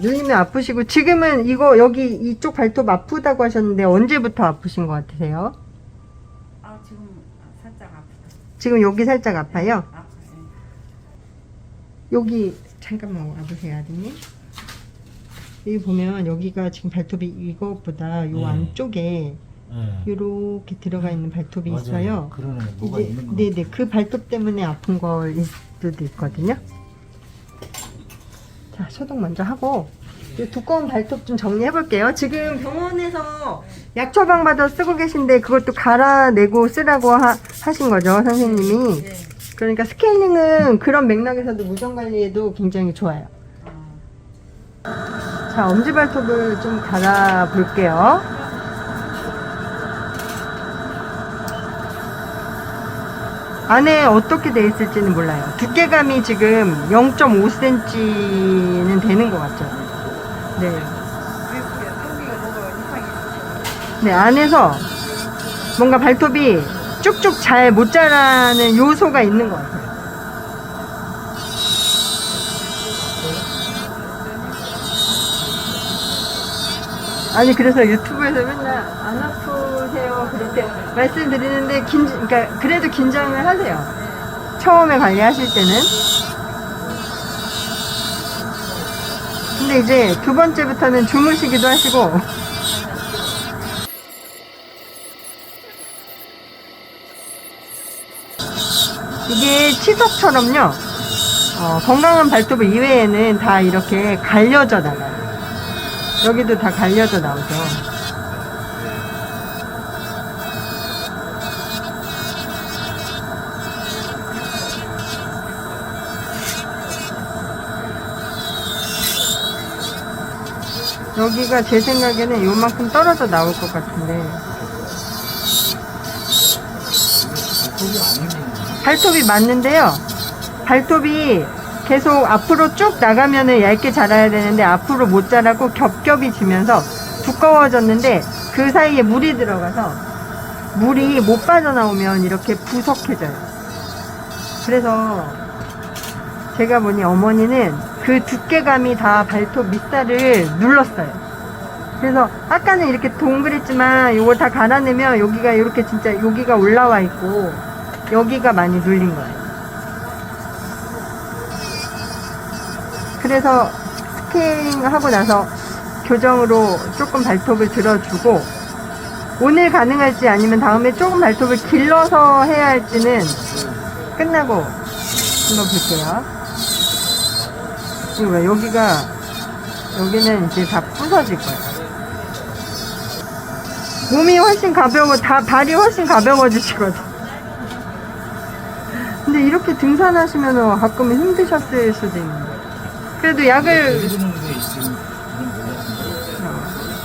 눌리면 아프시고 지금은 이거 여기 이쪽 발톱 아프다고 하셨는데 언제부터 아프신 것 같으세요? 아 지금 살짝 아프다. 지금 여기 살짝 아파요? 아파. 여기 잠깐만 와보세요 아드님 여기 보면 여기가 지금 발톱이 이것보다 요 네. 안쪽에 예. 이렇게 들어가 있는 발톱이 맞아요. 있어요 그러네. 뭐가 이제 있는 거. 네네 그 발톱 때문에 아픈 거일 수도 있거든요 자 소독 먼저 하고 이 두꺼운 발톱 좀 정리해 볼게요 지금 병원에서 약 처방 받아 쓰고 계신데 그것도 갈아내고 쓰라고 하, 하신 거죠 선생님이 네. 그러니까 스케일링은 그런 맥락에서도 무정 관리에도 굉장히 좋아요. 아, 자, 엄지 발톱을 좀 갈아 볼게요. 안에 어떻게 돼 있을지는 몰라요. 두께감이 지금 0.5cm는 되는 것 같죠. 네. 네, 안에서 뭔가 발톱이 쭉쭉 잘 못 자라는 요소가 있는 것 같아요. 아니 그래서 유튜브에서 맨날 안 아프세요 그렇게 말씀드리는데 긴 그러니까 그래도 긴장을 하세요. 처음에 관리하실 때는. 근데 이제 두 번째부터는 주무시기도 하시고 이게 치석처럼요. 어, 건강한 발톱 이외에는 다 이렇게 갈려져 나가요. 여기도 다 갈려져 나오죠. 여기가 제 생각에는 요만큼 떨어져 나올 것 같은데 발톱이 맞는데요. 발톱이 계속 앞으로 쭉 나가면은 얇게 자라야 되는데 앞으로 못 자라고 겹겹이 지면서 두꺼워졌는데 그 사이에 물이 들어가서 물이 못 빠져나오면 이렇게 부석해져요. 그래서 제가 보니 어머니는 그 두께감이 다 발톱 밑살을 눌렀어요. 그래서 아까는 이렇게 동그랬지만 이걸 다 갈아내면 여기가 이렇게 진짜 여기가 올라와 있고 여기가 많이 눌린 거예요. 그래서 스케일링 하고 나서 교정으로 조금 발톱을 들어주고 오늘 가능할지 아니면 다음에 조금 발톱을 길러서 해야 할지는 끝나고 한번 볼게요. 이거 봐, 여기가 여기는 이제 다 부서질 거예요. 몸이 훨씬 가벼워, 다 발이 훨씬 가벼워지시거든. 근데 이렇게 등산하시면 가끔은 힘드셨을 수도 있는데. 그래도 약을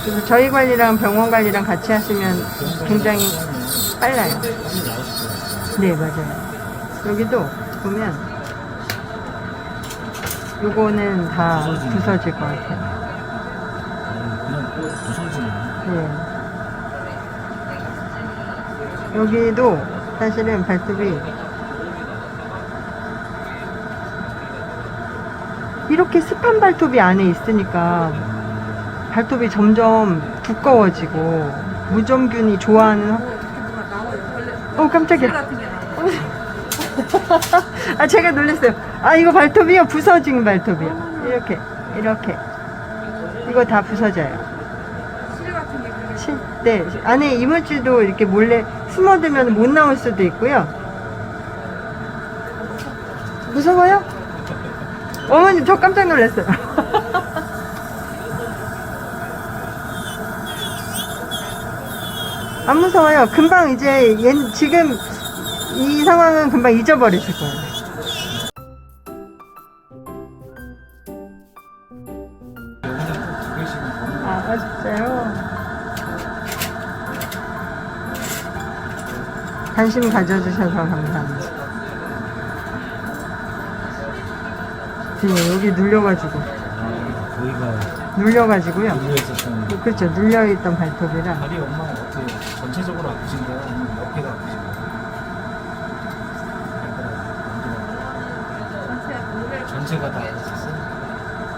그래서 저희 관리랑 병원 관리랑 같이 하시면 굉장히 빨라요. 네, 맞아요. 여기도 보면 요거는 다 부서질 것 같아요. 네. 여기도 사실은 발톱이 이렇게 습한 발톱이 안에 있으니까 발톱이 점점 두꺼워지고 무좀균이 좋아하는 어 깜짝이야. 나와요. 아 제가 놀랐어요. 아 이거 발톱이요? 부서진 발톱이요. 이렇게 이렇게. 이거 다 부서져요. 실- 네. 안에 이물질도 이렇게 몰래 숨어들면 못 나올 수도 있고요. 무서워요? 어머니 저 깜짝 놀랐어요 안 무서워요 금방 이제 얘, 지금 이 상황은 금방 잊어버리실 거예요 아, 아 진짜요? 관심 가져주셔서 감사합니다. 네, 여기 눌려가지고, 거기가 눌려가지고요. 눌려 있었던. 뭐, 그렇죠. 눌려있던 발톱이라. 다리 엄마가 어떻게 전체적으로 아프신가요? 아니면 어깨가 아프신가요? 전체가 다 아프셨어요?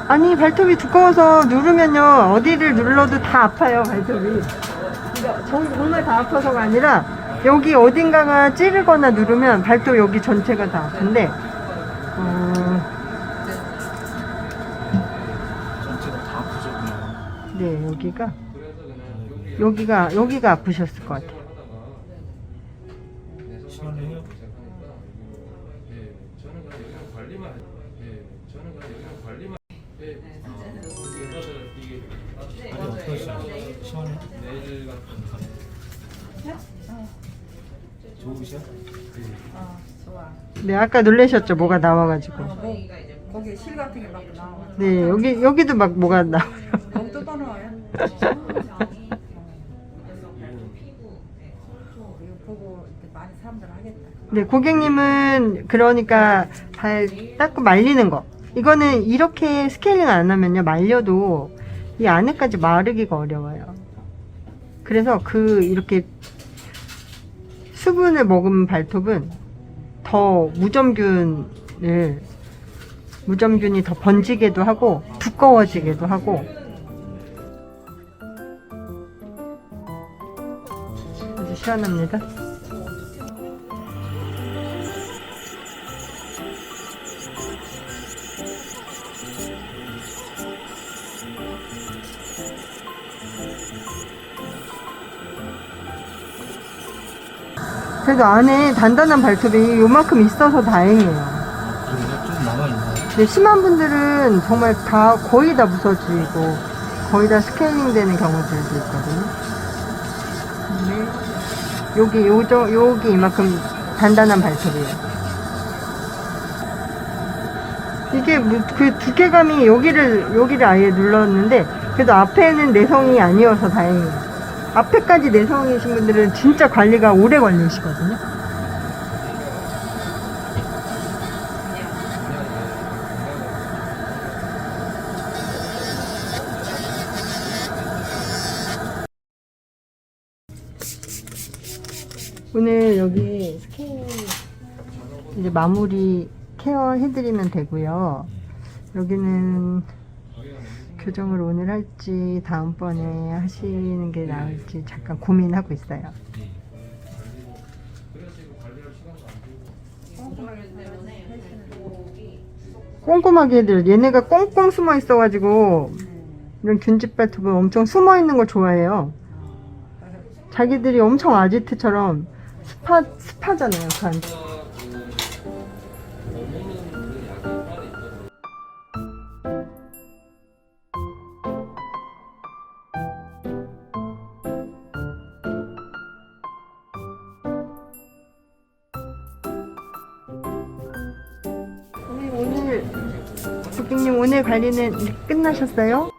아니 발톱이 두꺼워서 누르면요 어디를 눌러도 다 아파요 발톱이 그러니까 정- 정말 다 아파서가 아니라 여기 어딘가가 찌르거나 누르면 발톱 여기 전체가 다 아픈데 어, 전체가 다 아프셨구나. 네 여기가 여기가 여기가 아프셨을 것 같아요? 좋으셔? 어, 좋아. 네 아까 놀라셨죠 뭐가 나와가지고 거기 실 같은 게 막 나와. 네 여기 여기도 막 뭐가 뜯어놓아요. 이거 보고. 네, 고객님은 그러니까 발 닦고 말리는 거. 이거는 이렇게 스케일링 안 하면요, 말려도 이 안에까지 마르기가 어려워요. 그래서 그 이렇게 수분을 머금은 발톱은 더 무점균을 무점균이 더 번지게도 하고 두꺼워지기도 하고 시원합니다. 그래도 안에 단단한 발톱이 요만큼 있어서 다행이에요. 좀 남아있나요? 근데 심한 분들은 정말 다 거의 다 부서지고 거의 다 스케일링 되는 경우들도 있거든요. 여기 요저 여기 이만큼 단단한 발톱이에요. 이게 뭐그 두께감이 여기를 여기를 아예 눌렀는데 그래도 앞에는 내성이 아니어서 다행이에요. 앞에까지 내성이신 분들은 진짜 관리가 오래 걸리시거든요. 오늘 여기 스케일 이제 마무리 케어 해드리면 되고요. 여기는 교정을 오늘 할지 다음번에 하시는 게 나을지 잠깐 고민하고 있어요. 꼼꼼하게 해들 얘네가 꽁꽁 숨어 있어가지고 이런 균집 발톱은 엄청 숨어 있는 걸 좋아해요. 자기들이 엄청 아지트처럼 습하잖아요. 그 안. 오늘 고객님 오늘 관리는 끝나셨어요?